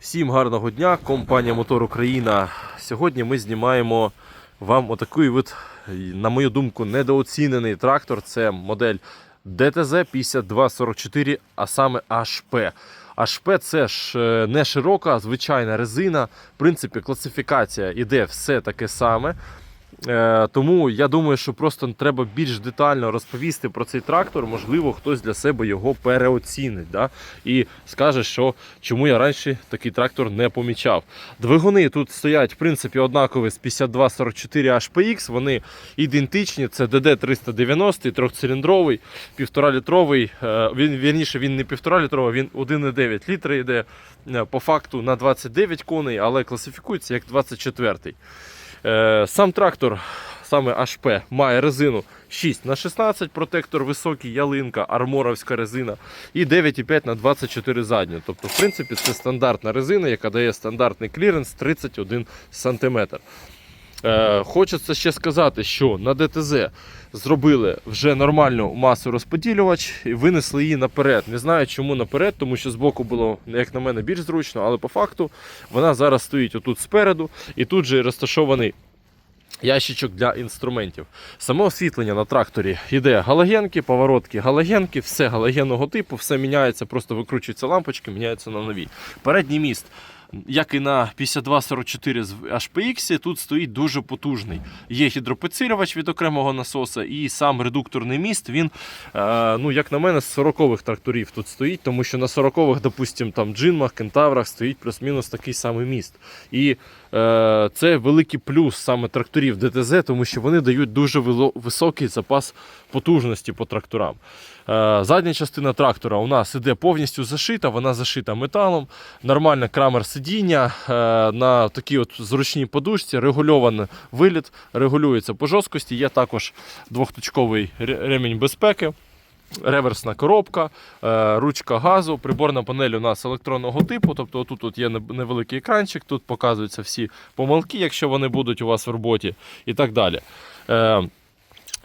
Всім гарного дня, компанія Мотор Україна. Сьогодні ми знімаємо вам отакий, от, на мою думку, недооцінений трактор. Це модель DTZ 5244, а саме HP. HP це ж е, не широка, а звичайна резина. В принципі, класифікація іде все таке саме. Е, Тому я думаю, що просто треба більш детально розповісти про цей трактор. Можливо, хтось для себе його переоцінить. Да? І скаже, що чому я раніше такий трактор не помічав. Двигуни тут стоять, в принципі, однакові з 5244 HPX. Вони ідентичні. Це DD390, трьохциліндровий, півтора-літровий. Е, Він вірніше, він не півтора літровий, він 1,9 літра йде е, по факту на 29 коней, але класифікується як 24. Е, Сам трактор, саме HP, має резину 6 на 16 протектор високий, ялинка, арморовська резина і 9,5 на 24 задню. Тобто, в принципі, це стандартна резина, яка дає стандартний кліренс 31 см. Е, Хочеться ще сказати, що на ДТЗ зробили вже нормальну масу розподілювач і винесли її наперед. Не знаю, чому наперед, тому що збоку було, як на мене, більш зручно, але по факту вона зараз стоїть отут спереду, і тут же розташований ящичок для інструментів. Саме освітлення на тракторі йде галогенки, поворотки галогенки, все галогенного типу, все міняється, просто викручуються лампочки, міняються на нові. Передній міст. Як і на 5244 з HPX, тут стоїть дуже потужний. Є гідропецирювач від окремого насоса, і сам редукторний міст, він, е, ну, як на мене, з 40-х тракторів тут стоїть, тому що на 40-х, допустимо, там джинмах, кентаврах стоїть плюс-мінус такий самий міст. І це великий плюс саме тракторів ДТЗ, тому що вони дають дуже високий запас потужності по тракторам. Е, Задня частина трактора у нас іде повністю зашита, вона зашита металом, нормальне крамер сидіння е, на такій от зручній подушці, регульований виліт, регулюється по жорсткості. Є також двохточковий ре- ремінь безпеки. Реверсна коробка, е, ручка газу, приборна панель у нас електронного типу. Тобто тут, є невеликий екранчик, тут показуються всі помилки, якщо вони будуть у вас в роботі, і так далі.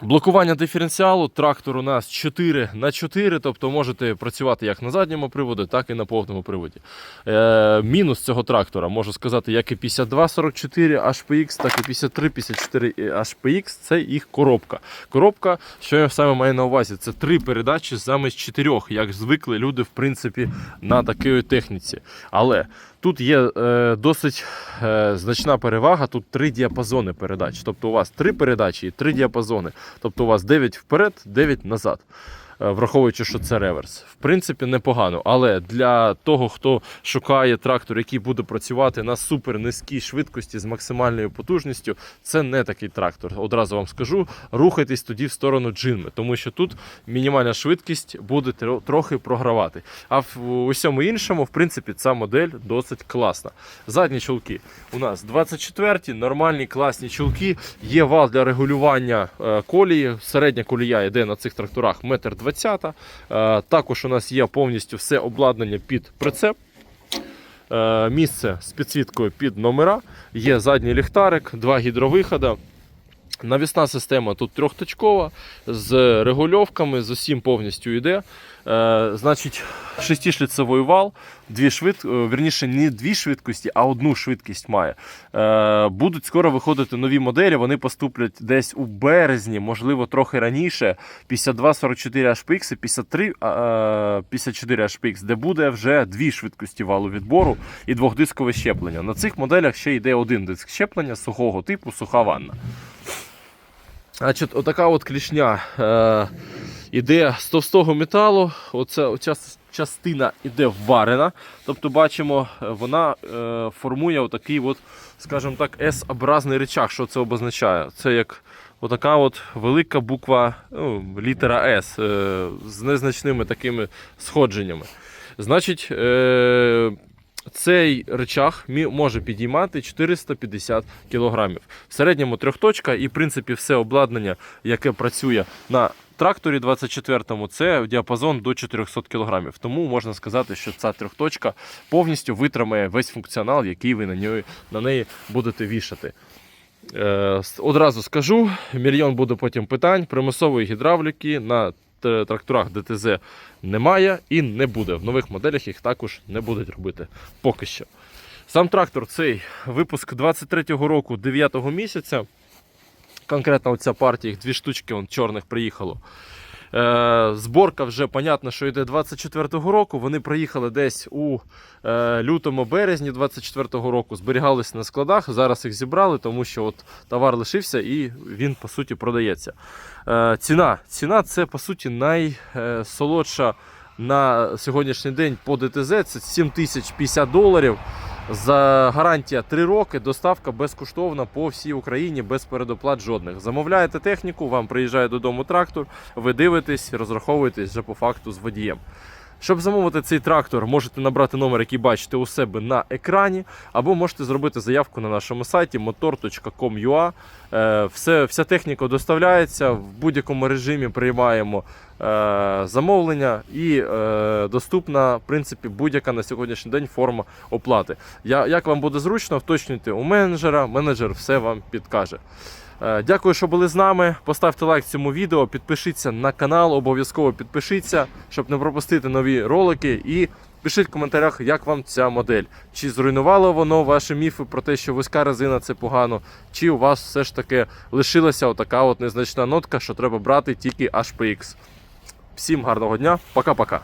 Блокування диференціалу. Трактор у нас 4 на 4, тобто можете працювати як на задньому приводі, так і на повному приводі. Е, мінус цього трактора, можу сказати, як і 5244 HPX, так і 5354 HPX це їх коробка. Коробка, що я саме маю на увазі, це три передачі замість чотирьох, як звикли люди, в принципі, на такій техніці. Але Тут є е, досить е, значна перевага. Тут три діапазони передач. Тобто у вас три передачі і три діапазони. Тобто у вас 9 вперед, 9 назад. Е, Враховуючи, що це реверс. В принципі, непогано. Але для того, хто шукає трактор, який буде працювати на супер низькій швидкості з максимальною потужністю, це не такий трактор. Одразу вам скажу, рухайтесь тоді в сторону джинми, тому що тут мінімальна швидкість буде трохи програвати. А в усьому іншому, в принципі, ця модель досить класна. Задні чулки у нас 24-ті, нормальні класні чулки. Є вал для регулювання е, колії. Середня колія йде на цих тракторах 1,20 м. Е, Також у нас є повністю все обладнання під прицеп. Е, Місце з підсвіткою під номера. Є задній ліхтарик, два гідровиходи. Навісна система тут трьохточкова з регульовками, з усім повністю йде. Е, значить, шестишліцевий вал, дві швид... е, вірніше, не дві швидкості, а одну швидкість має. Е, будуть скоро виходити нові моделі. Вони поступлять десь у березні, можливо, трохи раніше. 5244 HPX і 53 е, 54 HPX, де буде вже дві швидкості валу відбору і двохдискове щеплення. На цих моделях ще йде один диск щеплення сухого типу, суха ванна. Значить, отака от клішня е, іде з товстого металу. Оце, оця частина іде варена. Тобто, бачимо, вона е, формує отакий, от, скажімо так, S-образний речах. Що це обозначає? Це як отака от велика буква, ну, літера S е, з незначними такими сходженнями. Значить, е, цей речах може підіймати 450 кг. В середньому трьохточка і, в принципі, все обладнання, яке працює на тракторі 24-му, це діапазон до 400 кг. Тому можна сказати, що ця трьохточка повністю витримає весь функціонал, який ви на неї, на неї будете вішати. Е, одразу скажу, мільйон буде потім питань примусової гідравліки на тракторах ДТЗ немає і не буде. В нових моделях їх також не будуть робити поки що. Сам трактор цей випуск 23-го року, 9-го місяця. Конкретно оця партія, їх дві штучки вон, чорних приїхало. Е, зборка вже понятно, що йде 24-го року. Вони приїхали десь у е, лютому березні 24-го року, зберігались на складах. Зараз їх зібрали, тому що от товар лишився і він по суті продається. Е, ціна. Ціна це по суті найсолодша на сьогоднішній день по ДТЗ. Це 7050 доларів. За гарантія 3 роки, доставка безкоштовна по всій Україні без передоплат жодних. Замовляєте техніку, вам приїжджає додому трактор, ви дивитесь, розраховуєтесь вже по факту з водієм. Щоб замовити цей трактор, можете набрати номер, який бачите у себе на екрані, або можете зробити заявку на нашому сайті motor.com.ua. Е, Все, вся техніка доставляється, в будь-якому режимі приймаємо е, замовлення і е, доступна в принципі будь-яка на сьогоднішній день форма оплати. Як вам буде зручно, вточнюйте у менеджера, менеджер все вам підкаже. Е, Дякую, що були з нами. Поставте лайк цьому відео, підпишіться на канал, обов'язково підпишіться, щоб не пропустити нові ролики. І пишіть в коментарях, як вам ця модель. Чи зруйнувало воно ваші міфи про те, що вузька резина це погано, чи у вас все ж таки лишилася отака от незначна нотка, що треба брати тільки HPX. Всім гарного дня, пока-пока.